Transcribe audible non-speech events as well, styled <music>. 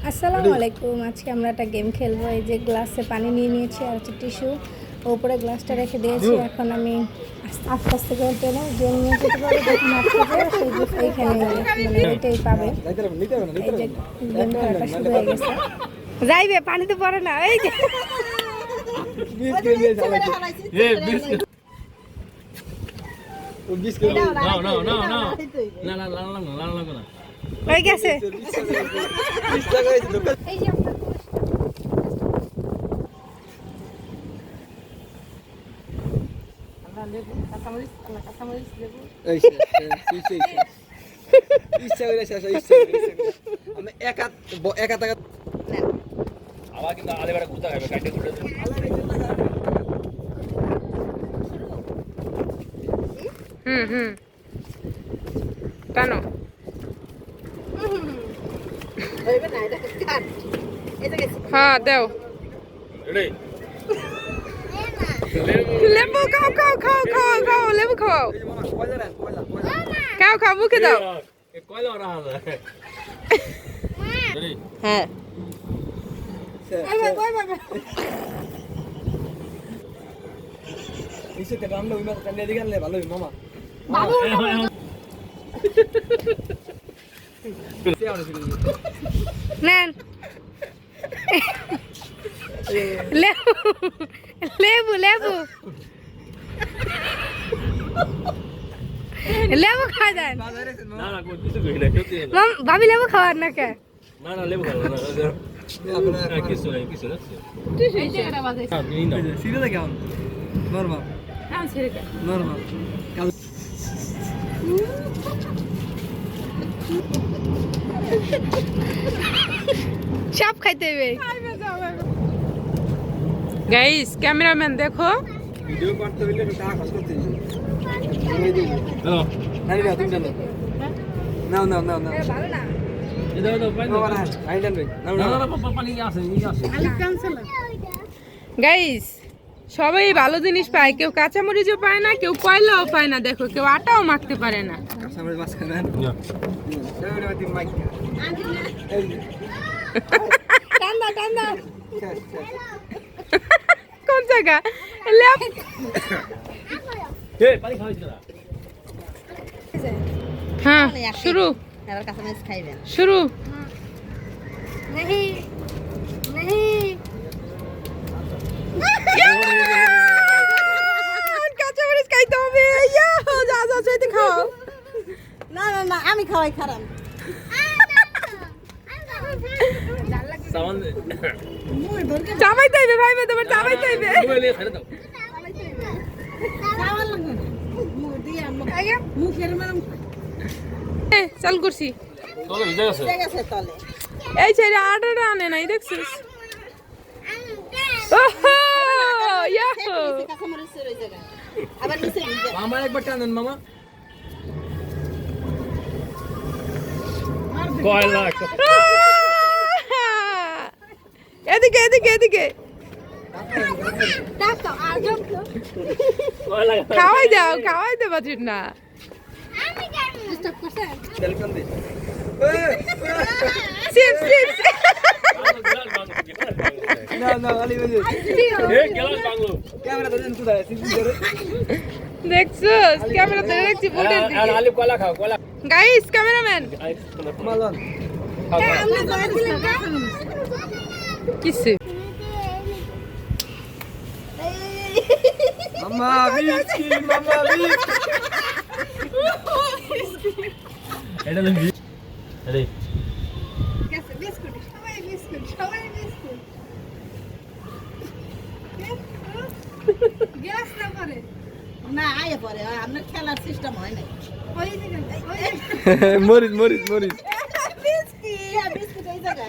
আসসালামু আলাইকুম আজকে আমরা একটা গেম খেলব এই যে গ্লাসে পানি নিয়ে নিয়েছি আর হচ্ছে টিস্যু ওপরে গ্লাসটা রেখে দিয়েছি এখন আমি আস্তে আস্তে করে টেনে গেম নিয়ে যেতে পারব যখন আটকে সেই যে এইখানে মানে এটাই পাবে এই যে গেম খেলাটা শুরু হয়ে গেছে যাইবে পানিতে পড়ে না এই যে No, no, no, no. না না না না না না না হয়ে গেছে আবার কিন্তু আলে বেড়া গুতা খাবে কাটে কুটে হুম হুম টানো হ্যাঁ দেও রেডি লেবু খাও খাও খাও খাও খাও লেবু খাও খাও খাও মুখে দাও এ কয়লা রাহা যায় রেডি হ্যাঁ নেন। লেবু লেবু লেবু। লেবু খাওয়া যায়। না না কোন কিছু কই না সত্যি না মাম ভাবি লেবু খাওয়ার না কে? না না লেবু খাব না না কিছু নাই কিছু না হ্যাঁ নিই না চাপ খাইতে হবে। গাইস ক্যামেরাম্যান দেখো। ভিডিও করতে টাকা খরচ করতে না না না গাইস সবাই ভালো জিনিস পায় কেউ কাঁচামরিচও পায় না কেউ কয়লাও পায় না দেখো কেউ আটাও মাখতে পারে না <laughs> কাঁচামরিচ মাঝখানে আন। না দাও, এটা দিন মাইক। এই যে, টান্দা টান্দা শেষ, শেষ। কোন জায়গা লেপ এ পানি খাওয়াইছ না হ্যাঁ শুরু শুরু नहीं नहीं লাগবে না। মুখ দিয়ে মুখ- মুখের মানে এ, চাল করছি। এই ছেলে আটাটা আনে নাই দেখছিস? আবার মামা একবার টানেন মামা। কয়লা <laughs> এদিকে এদিকে এদিকে। খাওয়াই দাও খাওয়াই দে বাজির না চিপস চিপস বাংলো। ক্যামেরা ধরে দেখছি বোর্ডের আর দিকে। আলি খাও কয়লা। গাইস ক্যামেরাম্যান মালন কিসে মামা বিস্কি মামা বিস্কি এটা তুমি রেডি বিস্কুট সবাই বিস্কুট সবাই বিস্কুট গ্যাস না করে না আয়ে পরে আপনার খেলার সিস্টেম হয় নাই Morris Morris Morris biscuit biscuit ওই জায়গায়